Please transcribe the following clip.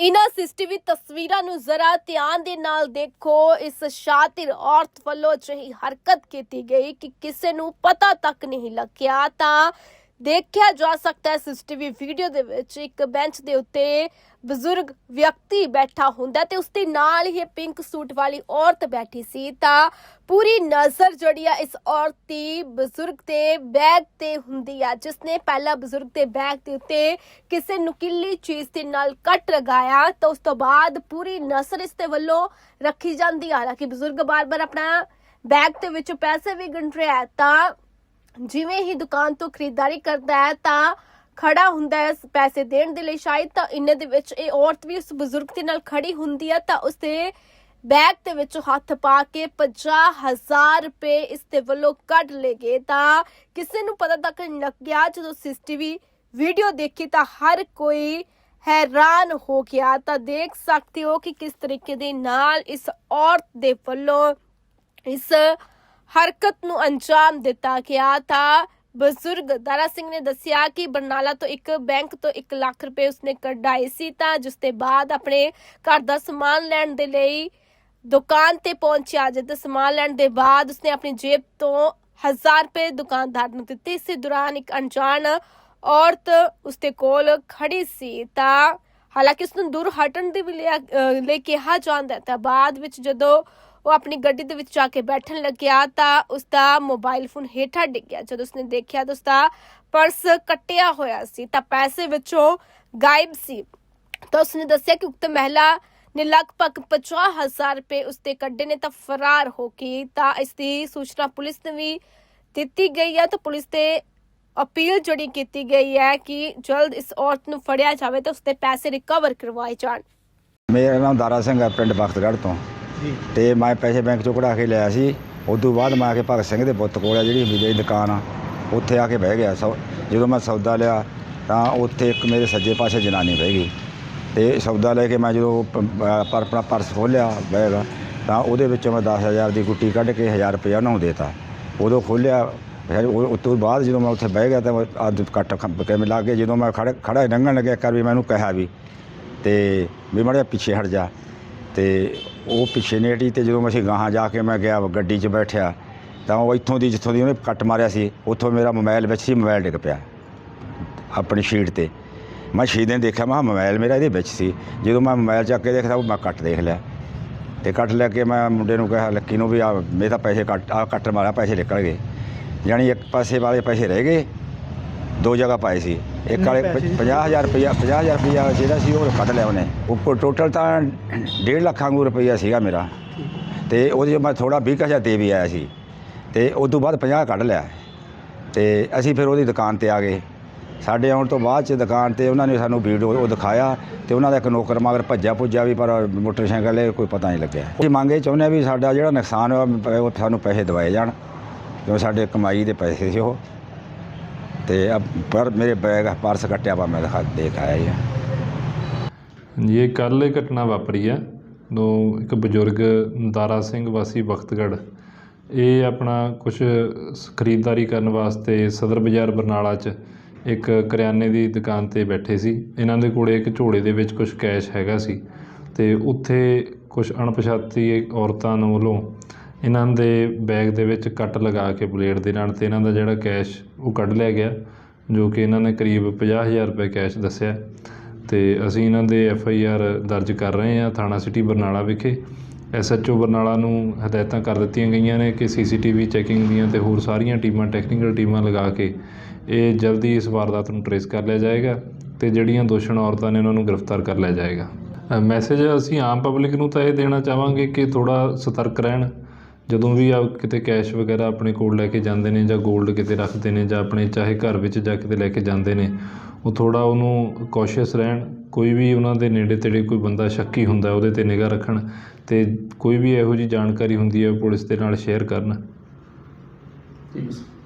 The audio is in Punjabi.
ਇਨ੍ਹਾਂ ਸੀਸੀਟੀਵੀ ਤਸਵੀਰਾਂ ਨੂੰ ਜ਼ਰਾ ਧਿਆਨ ਦੇ ਨਾਲ ਦੇਖੋ। ਇਸ ਸ਼ਾਤਿਰ ਔਰਤ ਵੱਲੋਂ ਅਜਿਹੀ ਹਰਕਤ ਕੀਤੀ ਗਈ ਕਿ ਕਿਸੇ ਨੂੰ ਪਤਾ ਤੱਕ ਨਹੀਂ ਲੱਗਿਆ। ਤਾਂ ਦੇਖਿਆ ਜਾ ਸਕਦਾ ਹੈ ਸੀਸੀਟੀਵੀ ਵੀਡੀਓ ਦੇ ਵਿੱਚ ਇੱਕ ਬੈਂਚ ਦੇ ਉੱਤੇ ਬਜ਼ੁਰਗ ਵਿਅਕਤੀ ਬੈਠਾ ਹੁੰਦਾ ਤੇ ਉਸ ਦੇ ਨਾਲ ਹੀ ਪਿੰਕ ਸੂਟ ਵਾਲੀ ਔਰਤ ਬੈਠੀ ਸੀ ਤਾਂ ਪੂਰੀ ਨਜ਼ਰ ਜਿਹੜੀ ਆ ਇਸ ਔਰਤ ਦੀ ਬਜ਼ੁਰਗ ਦੇ ਬੈਗ ਤੇ ਹੁੰਦੀ ਆ, ਜਿਸ ਨੇ ਪਹਿਲਾਂ ਬਜ਼ੁਰਗ ਦੇ ਬੈਗ ਦੇ ਉੱਤੇ ਕਿਸੇ ਨੁਕੀਲੀ ਚੀਜ਼ ਦੇ ਨਾਲ ਕੱਟ ਲਗਾਇਆ ਤਾਂ ਉਸ ਤੋਂ ਬਾਅਦ ਪੂਰੀ ਨਜ਼ਰ ਇਸ ਤੇ ਵੱਲੋਂ ਰੱਖੀ ਜਾਂਦੀ ਆ। ਹਾਲਾਂਕਿ ਬਜ਼ੁਰਗ ਬਾਰ-ਬਾਰ ਆਪਣਾ ਬੈਗ ਦੇ ਵਿੱਚ ਪੈਸੇ ਵੀ ਗਿਣ ਰਿਹਾ ਹੈ ਤਾਂ ਜਿਵੇਂ ਹੀ ਦੁਕਾਨ ਤੋਂ ਖਰੀਦਦਾਰੀ ਕਰਦਾ ਹੈ ਤਾਂ ਖੜਾ ਹੁੰਦਾ ਹੈ ਪੈਸੇ ਦੇਣ ਦੇ ਲਈ ਸ਼ਾਇਦ ਤਾਂ ਇੰਨੇ ਦੇ ਵਿੱਚ ਇਹ ਔਰਤ ਵੀ ਉਸ ਬਜ਼ੁਰਗ ਦੇ ਨਾਲ ਖੜੀ ਹੁੰਦੀ ਹੈ ਤਾਂ ਉਸਦੇ ਬੈਗ ਦੇ ਵਿੱਚ ਹੱਥ ਪਾ ਕੇ 50000 ਰੁਪਏ ਇਸ ਦੇ ਵੱਲੋਂ ਕੱਢ ਲਏ ਤਾਂ ਕਿਸੇ ਨੂੰ ਪਤਾ ਤੱਕ ਨਹੀਂ ਲੱਗਿਆ ਜਦੋਂ ਸੀਸੀਟੀਵੀ ਵੀਡੀਓ ਦੇਖੀ ਤਾਂ ਹਰ ਕੋਈ ਹੈਰਾਨ ਹੋ ਗਿਆ। ਤਾਂ ਦੇਖ ਸਕਦੇ ਹੋ ਕਿ ਕਿਸ ਤਰੀਕੇ ਦੇ ਨਾਲ ਇਸ ਔਰਤ ਦੇ ਵੱਲੋਂ ਇਸ ਹਰਕਤ ਨੂੰ ਅੰਜਾਮ ਦਿੱਤਾ ਗਿਆ। ਤਾਂ ਬਜ਼ੁਰਗ ਦਾਰਾ ਸਿੰਘ ਨੇ ਦੱਸਿਆ ਕਿ ਬਰਨਾਲਾ ਤੋਂ ਇੱਕ ਬੈਂਕ ਤੋਂ 1 ਲੱਖ ਰੁਪਏ ਉਸਨੇ ਕਢਾਏ ਸੀ ਤਾਂ ਜਿਸ ਦੇ ਬਾਅਦ ਆਪਣੇ ਘਰ ਦਾ ਸਮਾਨ ਲੈਣ ਦੇ ਲਈ ਦੁਕਾਨ ਤੇ ਪਹੁੰਚਿਆ। ਜਦ ਸਮਾਨ ਲੈਣ ਦੇ ਬਾਅਦ ਉਸਨੇ ਆਪਣੀ ਜੇਬ ਤੋਂ 1000 ਰੁਪਏ ਦੁਕਾਨਦਾਰ ਨੂੰ ਦਿੱਤੇ। ਇਸੇ ਦੌਰਾਨ ਇੱਕ ਅਣਜਾਣ ਔਰਤ ਉਸਦੇ ਕੋਲ ਖੜੀ ਸੀ ਤਾਂ ਹਾਲਾਂਕਿ ਉਸ ਨੂੰ ਦੂਰ ਹਟਣ ਦੀ ਲਈ ਕਿਹਾ ਜਾਂਦਾ ਤਾਂ ਬਾਅਦ ਵਿੱਚ ਜਦੋਂ ਉਹ ਆਪਣੀ ਗੱਡੀ ਦੇ ਵਿੱਚ ਜਾ ਕੇ ਬੈਠਣ ਲੱਗਿਆ ਤਾਂ ਉਸ ਦਾ ਮੋਬਾਈਲ ਫੋਨ ਹੇਠਾਂ ਡਿੱਗ ਜਦੋਂ ਉਸਨੇ ਦੇਖਿਆ ਤਾਂ ਉਸ ਦਾ ਪਰਸ ਕੱਟਿਆ ਹੋਇਆ ਸੀ ਤਾਂ ਪੈਸੇ ਵਿੱਚੋਂ ਗਾਇਬ ਸੀ। ਤਾਂ ਉਸਨੇ ਦੱਸਿਆ ਕਿ ਉਕਤ ਮਹਿਲਾ ਨੇ ਲਗਭਗ 50000 ਰੁਪਏ ਉਸਤੇ ਕੱਢੇ ਨੇ ਤਾਂ ਫਰਾਰ ਹੋ ਗਈ ਤਾਂ ਇਸ ਦੀ ਸੂਚਨਾ ਪੁਲਿਸ ਨੂੰ ਵੀ ਦਿੱਤੀ ਗਈ ਹੈ। ਤਾਂ ਪੁਲਿਸ ਤੇ ਅਪੀਲ ਜਿਹੜੀ ਕੀਤੀ ਗਈ ਹੈ ਕਿ ਜਲਦ ਇਸ ਔਰਤ ਨੂੰ ਫੜਿਆ ਜਾਵੇ ਤੇ ਉਸਦੇ ਪੈਸੇ ਰਿਕਵਰ ਕਰਵਾਏ ਜਾਣ। ਮੇਰਾ ਨਾਮ ਦਾਰਾ ਸਿੰਘ ਹੈ, ਪਿੰਡ ਬਖਤਗੜ੍ਹ ਤੋਂ। ਤੇ ਮੈਂ ਪੈਸੇ ਬੈਂਕ ਚੋਂ ਕਢਾ ਕੇ ਲਿਆ ਸੀ। ਉਦੋਂ ਬਾਅਦ ਮੈਂ ਆ ਕੇ ਭਗਤ ਸਿੰਘ ਦੇ ਬੁੱਤ ਕੋਲ ਆ ਜਿਹੜੀ ਵਿਜੇ ਦੀ ਦੁਕਾਨ ਆ ਉੱਥੇ ਆ ਕੇ ਬਹਿ ਗਿਆ। ਸੌ ਜਦੋਂ ਮੈਂ ਸੌਦਾ ਲਿਆ ਤਾਂ ਉੱਥੇ ਇੱਕ ਮੇਰੇ ਸੱਜੇ ਪਾਸੇ ਜਨਾਨੀ ਬਹਿ ਗਈ। ਤੇ ਸੌਦਾ ਲੈ ਕੇ ਮੈਂ ਜਦੋਂ ਪ- ਅ, ਪਰ ਆਪਣਾ ਪਰਸ ਖੋਲ੍ਹਿਆ ਬੈਗ ਤਾਂ ਉਹਦੇ ਵਿੱਚੋਂ ਮੈਂ 10000 ਦੀ ਗੁੱਟੀ ਕੱਢ ਕੇ 1000 ਰੁਪਇਆ ਉਹਨਾਂ ਨੂੰ ਦੇਤਾ। ਉਦੋਂ ਖੋਲ੍ਹਿਆ ਫਿਰ ਉਹ ਉਸ ਤੋਂ ਬਾਅਦ ਜਦੋਂ ਮੈਂ ਉੱਥੇ ਬਹਿ ਗਿਆ ਤਾਂ ਅੱਜ ਕੱਟ ਖੰਭ ਕਿਵੇਂ ਲੱਗ ਗਿਆ। ਜਦੋਂ ਮੈਂ ਖੜ ਖੜਾ ਲੰਘਣ ਲੱਗਿਆ ਕਰ ਵੀ ਮੈਨੂੰ ਕਿਹਾ ਵੀ ਤੇ ਵੀ ਮਾੜਾ ਜਿਹਾ ਪਿੱਛੇ ਹਟ ਜਾ। ਤੇ ਉਹ ਪਿੱਛੇ ਨੇ ਹਟੀ ਤੇ ਜਦੋਂ ਅਸੀਂ ਗਾਹਾਂ ਜਾ ਕੇ ਮੈਂ ਗਿਆ ਗੱਡੀ 'ਚ ਬੈਠਿਆ, ਤਾਂ ਉਹ ਇੱਥੋਂ ਦੀ ਜਿੱਥੋਂ ਦੀ ਉਹਨੇ ਕੱਟ ਮਾਰਿਆ ਸੀ, ਉੱਥੋਂ ਮੇਰਾ ਮੋਬਾਈਲ ਵਿੱਚ ਸੀ, ਮੋਬਾਈਲ ਡਿੱਗ ਪਿਆ ਆਪਣੀ ਸ਼ੀਟ ਤੇ। ਮੈਂ ਸ਼ੀਟ ਨੇ ਦੇਖਿਆ, ਮੈਂ ਕਿਹਾ ਮੋਬਾਈਲ ਮੇਰਾ ਇਹਦੇ ਵਿੱਚ ਸੀ। ਜਦੋਂ ਮੈਂ ਮੋਬਾਈਲ ਚੱਕ ਕੇ ਦੇਖਦਾ ਉਹ ਮੈਂ ਕੱਟ ਦੇਖ ਲਿਆ। ਤੇ ਕੱਟ ਲੈ ਕੇ ਮੈਂ ਮੁੰਡੇ ਨੂੰ ਕਿਹਾ, ਲੱਕੀ ਨੂੰ ਵੀ ਆ ਮੇਰੇ ਤਾਂ ਪੈਸੇ ਕੱਟ ਆ ਕੱਟ ਮਾਰਿਆ, ਪੈਸੇ ਨਿਕਲ ਗਏ। ਯਾਨੀ ਇੱਕ ਪਾਸੇ ਵਾਲੇ ਪੈਸੇ ਰਹਿ ਗਏ ਦੋ ਜਗ੍ਹਾ ਪਾਏ ਸੀ। ਇੱਕ ਵਾਲੇ ਪੈਸੇ ਸੀ? 50000 ਰੁਪਇਆ 50000 ਰੁਪਇਆ ਜਿਹੜਾ ਸੀ ਉਹ ਕੱਢ ਲਿਆ ਉਹਨੇ। ਉੱਪਰ ਟੋਟਲ ਤਾਂ 1.5 ਲੱਖ ਵਾਂਗੂ ਰੁਪਇਆ ਸੀਗਾ ਮੇਰਾ। ਤੇ ਉਹਦੇ ਮੈਂ ਥੋੜਾ 20000 ਦੇ ਵੀ ਆਇਆ ਸੀ। ਤੇ ਉਸ ਤੋਂ ਬਾਅਦ 50 ਕੱਢ ਲਿਆ। ਤੇ ਅਸੀਂ ਫਿਰ ਉਹਦੀ ਦੁਕਾਨ ਤੇ ਆ ਗਏ। ਸਾਡੇ ਆਉਣ ਤੋਂ ਬਾਅਦ ਚ ਦੁਕਾਨ ਤੇ ਉਹਨਾਂ ਨੇ ਸਾਨੂੰ ਵੀਡੀਓ ਉਹ ਦਿਖਾਇਆ ਤੇ ਉਹਨਾਂ ਦਾ ਇੱਕ ਨੌਕਰ ਮਗਰ ਭੱਜਿਆ ਭੁੱਜਿਆ ਵੀ ਪਰ ਮੋਟਰਸਾਈਕਲ ਇਹ ਕੋਈ ਪਤਾ ਨਹੀਂ ਲੱਗਿਆ। ਅਸੀਂ ਮੰਗੇ ਚਾਹੁੰਦੇ ਹਾਂ ਵੀ ਸਾਡਾ ਜਿਹੜਾ ਨੁਕਸਾਨ ਹੋਇਆ ਉਹ ਸਾਨੂੰ ਪੈਸੇ ਦਿਵਾਏ ਜਾਣ। ਕਿਉਂ ਸਾਡੇ ਕਮਾਈ ਦੇ ਪੈਸੇ ਸੀ ਉਹ। ਤੇ ਅਬ ਪਰ ਮੇਰੇ ਬੈਗ ਪਰਸ ਕੱਟਿਆ ਵਾ, ਮੈਂ ਦਿਖਾ ਦੇਖ ਆਇਆ ਜੀ। ਜੀ ਇਹ ਕੱਲ੍ਹ ਇਹ ਘਟਨਾ ਵਾਪਰੀ ਆ, ਦੋ, ਇੱਕ ਬਜ਼ੁਰਗ ਦਾਰਾ ਸਿੰਘ ਵਾਸੀ ਬਖਤਗੜ੍ਹ ਇਹ ਆਪਣਾ ਕੁਝ ਖਰੀਦਦਾਰੀ ਕਰਨ ਵਾਸਤੇ ਸਦਰ ਬਾਜ਼ਾਰ ਬਰਨਾਲਾ 'ਚ ਇੱਕ ਕਰਿਆਨੇ ਦੀ ਦੁਕਾਨ ਤੇ ਬੈਠੇ ਸੀ। ਇਹਨਾਂ ਦੇ ਕੋਲੇ ਇੱਕ ਝੋਲੇ ਦੇ ਵਿੱਚ ਕੁਝ ਕੈਸ਼ ਹੈਗਾ ਸੀ ਤੇ ਉੱਥੇ ਕੁਝ ਅਣਪਛਾਤੀ ਔਰਤਾਂ ਨੂੰ ਵੱਲੋਂ ਇਹਨਾਂ ਦੇ ਬੈਗ ਦੇ ਵਿੱਚ ਕੱਟ ਲਗਾ ਕੇ ਬਲੇਡ ਦੇ ਨਾਲ ਤੇ ਇਹਨਾਂ ਦਾ ਜਿਹੜਾ ਕੈਸ਼ ਉਹ ਕੱਢ ਲਿਆ ਗਿਆ, ਜੋ ਕਿ ਇਹਨਾਂ ਨੇ ਕਰੀਬ 50000 ਰੁਪਏ ਕੈਸ਼ ਦੱਸਿਆ। ਤੇ ਅਸੀਂ ਇਹਨਾਂ ਦੇ ਐਫ ਆਈ ਆਰ ਦਰਜ ਕਰ ਰਹੇ ਹਾਂ ਥਾਣਾ ਸਿਟੀ ਬਰਨਾਲਾ ਵਿਖੇ। ਐਸ ਐਚ ਓ ਬਰਨਾਲਾ ਨੂੰ ਹਦਾਇਤਾਂ ਕਰ ਦਿੱਤੀਆਂ ਗਈਆਂ ਨੇ ਕਿ ਸੀ ਸੀ ਟੀ ਵੀ ਚੈਕਿੰਗ ਦੀਆਂ ਤੇ ਹੋਰ ਸਾਰੀਆਂ ਟੀਮਾਂ ਟੈਕਨੀਕਲ ਟੀਮਾਂ ਲਗਾ ਕੇ ਇਹ ਜਲਦੀ ਇਸ ਵਾਰਦਾਤ ਨੂੰ ਟਰੇਸ ਕਰ ਲਿਆ ਜਾਏਗਾ ਤੇ ਜਿਹੜੀਆਂ ਦੋਸ਼ਣ ਔਰਤਾਂ ਨੇ ਉਹਨਾਂ ਨੂੰ ਗ੍ਰਿਫਤਾਰ ਕਰ ਲਿਆ ਜਾਏਗਾ। ਮੈਸੇਜ ਅਸੀਂ ਆਮ ਪਬਲਿਕ ਨੂੰ ਤਾਂ ਇਹ ਦੇਣਾ ਚਾਹਾਂਗੇ ਕਿ ਥੋੜਾ ਸਤਰਕ ਰਹਿਣ। ਜਦੋਂ ਵੀ ਆ ਕਿਤੇ ਕੈਸ਼ ਵਗੈਰਾ ਆਪਣੇ ਕੋਲ ਲੈ ਕੇ ਜਾਂਦੇ ਨੇ ਜਾਂ ਗੋਲਡ ਕਿਤੇ ਰੱਖਦੇ ਨੇ ਜਾਂ ਆਪਣੇ ਚਾਹੇ ਘਰ ਵਿੱਚ ਜਾ ਕਿਤੇ ਲੈ ਕੇ ਜਾਂਦੇ ਨੇ, ਉਹ ਥੋੜ੍ਹਾ ਉਹਨੂੰ ਕੋਸ਼ੀਅਸ ਰਹਿਣ, ਕੋਈ ਵੀ ਉਹਨਾਂ ਦੇ ਨੇੜੇ ਤੇੜੇ ਕੋਈ ਬੰਦਾ ਸ਼ੱਕੀ ਹੁੰਦਾ ਉਹਦੇ ਤੇ ਨਿਗਾਹ ਰੱਖਣ ਅਤੇ ਕੋਈ ਵੀ ਇਹੋ ਜਿਹੀ ਜਾਣਕਾਰੀ ਹੁੰਦੀ ਹੈ ਪੁਲਿਸ ਦੇ ਨਾਲ ਸ਼ੇਅਰ ਕਰਨ। ਠੀਕ ਹੈ